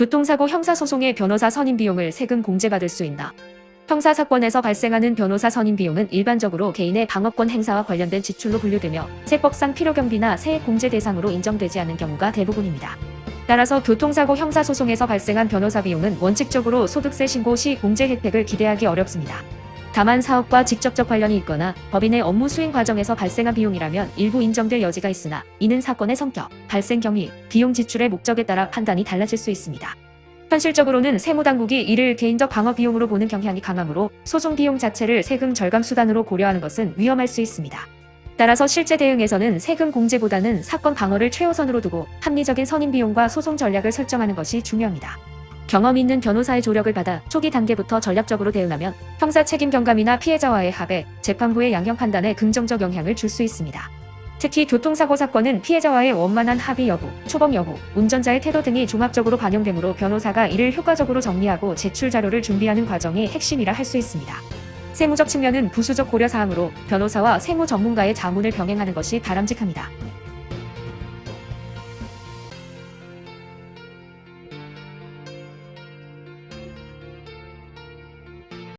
교통사고 형사소송의 변호사 선임 비용을 세금 공제받을 수 있나? 형사 사건에서 발생하는 변호사 선임 비용은 일반적으로 개인의 방어권 행사와 관련된 지출로 분류되며 세법상 필요경비나 세액 공제 대상으로 인정되지 않는 경우가 대부분입니다. 따라서 교통사고 형사소송에서 발생한 변호사 비용은 원칙적으로 소득세 신고 시 공제 혜택을 기대하기 어렵습니다. 다만 사업과 직접적 관련이 있거나 법인의 업무 수행 과정에서 발생한 비용이라면 일부 인정될 여지가 있으나 이는 사건의 성격, 발생 경위, 비용 지출의 목적에 따라 판단이 달라질 수 있습니다. 현실적으로는 세무당국이 이를 개인적 방어 비용으로 보는 경향이 강하므로 소송 비용 자체를 세금 절감 수단으로 고려하는 것은 위험할 수 있습니다. 따라서 실제 대응에서는 세금 공제보다는 사건 방어를 최우선으로 두고 합리적인 선임 비용과 소송 전략을 설정하는 것이 중요합니다. 경험 있는 변호사의 조력을 받아 초기 단계부터 전략적으로 대응하면 형사 책임 경감이나 피해자와의 합의, 재판부의 양형 판단에 긍정적 영향을 줄 수 있습니다. 특히 교통사고 사건은 피해자와의 원만한 합의 여부, 초범 여부, 운전자의 태도 등이 종합적으로 반영되므로 변호사가 이를 효과적으로 정리하고 제출 자료를 준비하는 과정이 핵심이라 할 수 있습니다. 세무적 측면은 부수적 고려 사항으로 변호사와 세무 전문가의 자문을 병행하는 것이 바람직합니다.